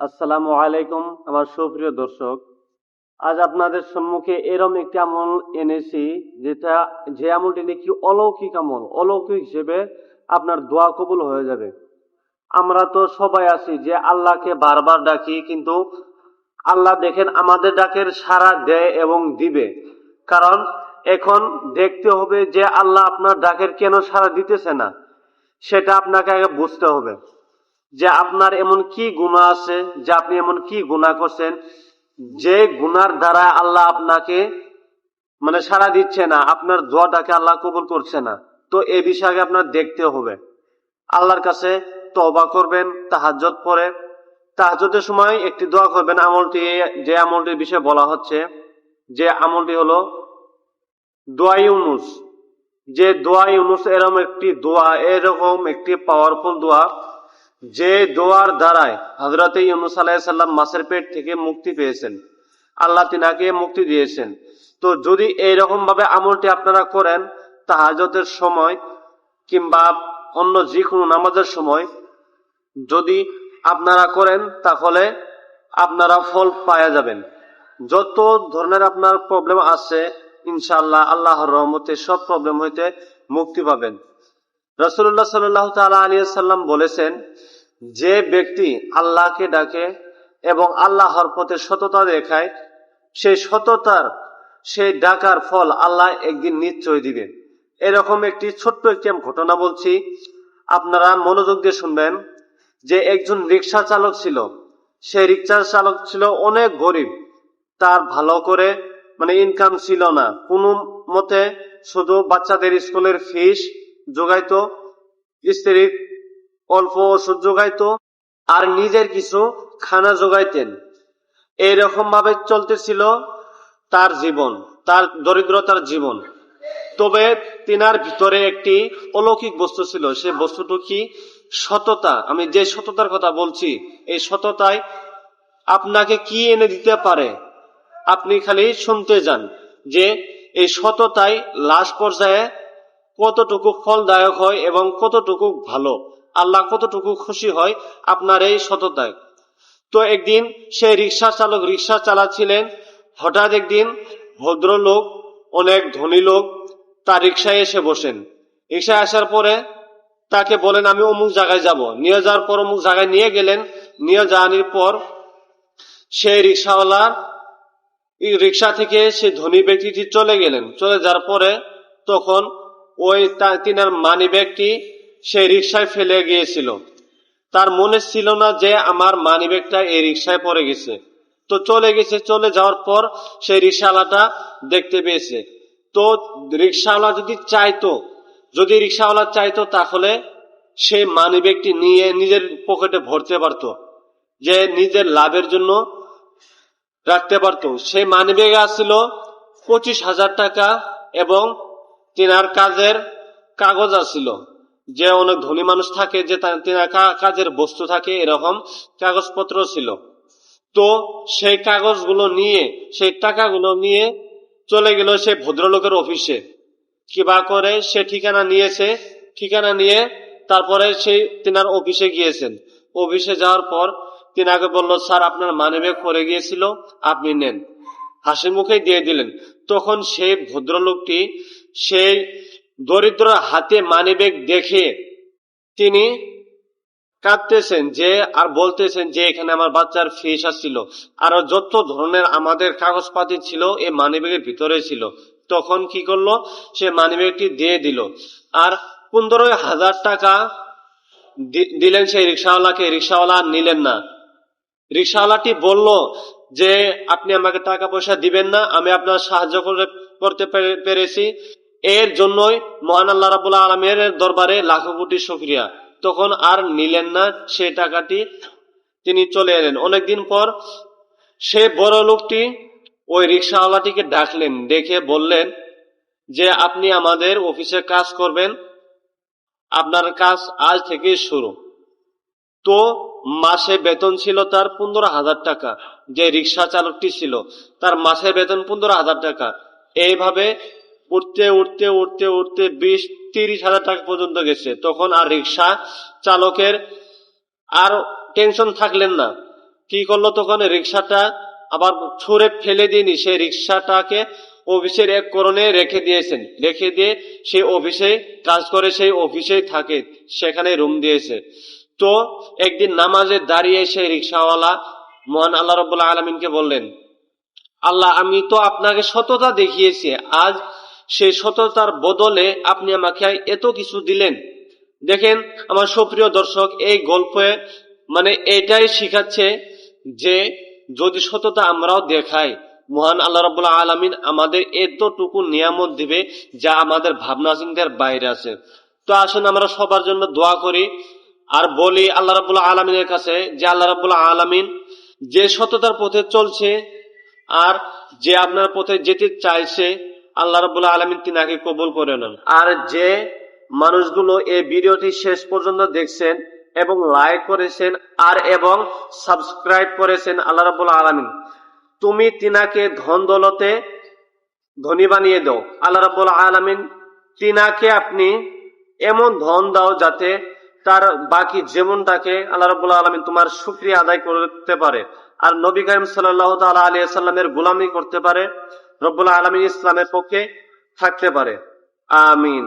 আসসালামু আলাইকুম, আমার সুপ্রিয় দর্শক। আজ আপনাদের সম্মুখে এরম একটি আমল এনেছি, যেটা যে আমলটি নাকি অলৌকিক আমল, অলৌকিক হিসেবে আপনার দোয়া কবুল হয়ে যাবে। আমরা তো সবাই আছি যে আল্লাহকে বারবার ডাকি, কিন্তু আল্লাহ দেখেন আমাদের ডাকের সাড়া দেয় এবং দিবে। কারণ এখন দেখতে হবে যে আল্লাহ আপনার ডাকের কেন সাড়া দিতেছে না, সেটা আপনাকে আগে বুঝতে হবে। যে আপনার এমন কি গুণা আছে, যে আপনি এমন কি গুণা করছেন, যে গুনার দ্বারা আল্লাহ আপনাকে মানে সাড়া দিচ্ছে না, আপনার দোয়াটাকে আল্লাহ কবুল করছে না, তো এই বিষয়ে আপনার দেখতে হবে। আল্লাহর কাছে তবা করবেন তাহাজ্জত পরে। তাহাজ্জতের সময় একটি দোয়া করবেন, আমলটি, যে আমলটির বিষয়ে বলা হচ্ছে, যে আমলটি হলো দোয়া ইউনুস। যে দোয়া ইউনুস এরকম একটি দোয়া, এরকম একটি পাওয়ারফুল দোয়া। যে দোয়ার দ্বারায় হজরত ইউনুস আলাইসাল্লাম মাছের পেট থেকে মুক্তি পেয়েছেন, আল্লাহ তিনাকে মুক্তি দিয়েছেন। তো যদি এইরকম ভাবে আমলটি আপনারা করেন তাহাজতের সময় কিংবা অন্য যে কোনো নামাজের সময় যদি আপনারা করেন, তাহলে আপনারা ফল পাওয়া যাবেন। যত ধরনের আপনার প্রবলেম আছে, ইনশাআল্লাহ আল্লাহর রহমতে সব প্রবলেম হইতে মুক্তি পাবেন। রসুল্লাহ সাল্লাহ তালা আলিয়া সাল্লাম বলেছেন যে ব্যক্তি আল্লাহকে ডাকে এবং আল্লাহর পথে সততা দেখায়, সেই সততার, সেই ডাকার ফল আল্লাহ একদিন নিশ্চয় দিবে এরকম একটি ছোট্ট একটি ঘটনা বলছি। আপনারা মনোযোগ দিয়ে শুনবেন যে একজন রিক্সা চালক ছিল। সেই রিক্সা চালক ছিল অনেক গরিব। তার ভালো করে মানে ইনকাম ছিল না। কোনো মতে শুধু বাচ্চাদের স্কুলের ফিস যোগাইতো, স্ত্রীর অল্প ওষুধ যোগাইতো আর নিজের কিছু খানা যোগাইতেন। এইরকম ভাবে চলতেছিল তার জীবন, তার দরিদ্রতার জীবন। তবে তিনার ভিতরে একটি অলৌকিক বস্তু ছিল, সে বস্তুটি কি? সততা। আমি যে সততার কথা বলছি, এই সততায় আপনাকে কি এনে দিতে পারে? আপনি খালি শুনতে যান যে এই সততাই লাস্ট পর্যায়ে কতটুকু ফলদায়ক হয় এবং কতটুকু ভালো। আল্লাহ কতটুকু খুশি হয় আপনার এই সততায়। তো একদিন সে রিক্সা চালক রিক্সা চালাচ্ছিলেন। হঠাৎ একদিন ভদ্রলোক, অনেক ধনী লোক, তার রিক্সায় এসে বসেন। রিক্সায় আসার পরে তাকে বলেন, আমি অমুক জায়গায় যাব। নিয়ে যাওয়ার পর অমুক জায়গায় নিয়ে গেলেন। নিয়ে যাওয়ার পর সে রিক্সাওয়ালার এই রিক্সা থেকে সে ধনী ব্যক্তিটি চলে গেলেন। চলে যাওয়ার পরে তখন ওই তিনার মানি ব্যাগটি সেই রিক্সায় ফেলে গিয়েছিল। তার মনে ছিল না যে আমার মানি ব্যাগটা এই রিক্সায় পড়ে গেছে। তো চলে গেছে, চলে যাওয়ার পর সেই রিক্সাওয়ালাটা দেখতে পেয়েছে। তো রিক্সাওয়ালা যদি চাইতো, যদি রিক্সাওয়ালা চাইতো তাহলে সে মানি ব্যাগটি নিয়ে নিজের পকেটে ভরতে পারতো, যে নিজের লাভের জন্য রাখতে পারতো। সেই মানি ব্যাগে আসছিল পঁচিশ হাজার টাকা এবং তিনার কাজের কাগজ আসছিল। যে অনেক ধনী মানুষ থাকে, যে কাজের বস্তু থাকে, এরকম কাগজপত্র ছিল। তো সেই কাগজগুলো নিয়ে, সেই টাকাগুলো নিয়ে চলে গেল সে ভদ্রলোকের অফিসে। কিবা করে, সে ঠিকানা নিয়েছে, ঠিকানা নিয়ে তারপরে সেই তিনার অফিসে গিয়েছেন। অফিসে যাওয়ার পর তিনাকে বলল, স্যার, আপনার মানিব্যাগ পরে গিয়েছিল, আপনি নেন। হাসি মুখে দিয়ে দিলেন। তখন সেই ভদ্রলোকটি সেই দরিদ্র হাতে মানিব্যাগ দেখে তিনি কাঁদতেছেন যে, আর বলতেছেন যে, এখানে আমার বাচ্চার ফিস আসছিল। আর যত ধরনের আমাদের কাগজপাতি ছিল এই মানিব্যাগের ভিতরে ছিল। তখন কি করল? সে মানিব্যাগটি দিয়ে দিল। আর পনেরো হাজার টাকা দিলেন সেই রিক্সাওয়ালাকে। রিক্সাওয়ালা নিলেন না। রিক্সাওয়ালাটি বলল যে, আপনি আমাকে টাকা পয়সা দিবেন না, আমি আপনার সাহায্য করতে পেরেছি। এর জন্যই মহান আল্লাহ রাবুল আলমের দরবারে লাখো কোটি শুক্রিয়া। তখন আর নিলেন না, সে টাকাটি তিনি চলে এলেন। অনেকদিন পর সে বড় লোকটি ওই রিক্সাওয়ালাটিকে ডাকলেন ডেকে বললেন যে, আপনি আমাদের অফিসে কাজ করবেন। আপনার কাজ আজ থেকে শুরু। তো মাসে বেতন ছিল তার পনেরো হাজার টাকা, যে রিক্সা চালকটি ছিল। তার মাসে বেতন পনেরো হাজার টাকা। এইভাবে উঠতে উঠতে উঠতে উঠতে বিশ, তিরিশ হাজার টাকা পর্যন্ত গেছে। তখন আর রিক্সা চালকের আর টেনশন থাকলেন না। কি করল তখন? রিক্সাটা আবার ছুঁড়ে ফেলে দিইনি সেই রিক্সাটাকে অফিসের এক করণে রেখে দিয়েছেন। রেখে দিয়ে সেই অফিসে কাজ করে সেই অফিসেই থাকে। সেখানে রুম দিয়েছে। তো একদিন নামাজে দাঁড়িয়ে সেই রিক্সাওয়ালা মহান আল্লাহ রবুল্লাহ আলমিনকে বললেন, আল্লাহ, আমি তো আপনাকে সততা দেখিয়েছি। আজ সেই সততার বদলে আপনি আমাকে এত কিছু দিলেন। দেখেন, আমার সুপ্রিয় দর্শক, এই গল্পে মানে এটাই শিখাচ্ছে যে যদি সততা আমরাও দেখাই, মহান আল্লাহ রাবুল্লাহ আলমিন আমাদের এতটুকু নিয়ামত দিবে যা আমাদের ভাবনা চিন্তার বাইরে আছে। তো আসুন আমরা সবার জন্য দোয়া করি আর বলি আল্লাহ রাবুল্লাহ আলমিনের কাছে যে আল্লাহ রাবুল্লাহ আলমিন যে সততার পথে চলছে আর যে আপনার পথে যেতে চাইছে আল্লাহ রাবুল্লাহ আলমিন তিনাকে কবুল করে নেন। আর যে মানুষগুলো এই ভিডিওটি শেষ পর্যন্ত দেখছেন এবং লাইক করেছেন আর এবং সাবস্ক্রাইব করেছেন আল্লাহ রাবুল্লাহ আলমিন, তুমি তিনাকে ধন দৌলতে ধনী বানিয়ে দাও। আল্লাহ রাবুল্লাহ আলমিন তিনাকে আপনি এমন ধন দাও যাতে তার বাকি জীবনটাকে আল্লাহ রাবুল্লাহ আলমিন তোমার সুক্রিয়া আদায় করতে পারে। আর নবী কাইম সাল্লাহ তালা আলী সাল্লামের গুলামি করতে পারে। রব্বুল্লাহ আলমী ইসলামের পক্ষে থাকতে পারে। আমিন।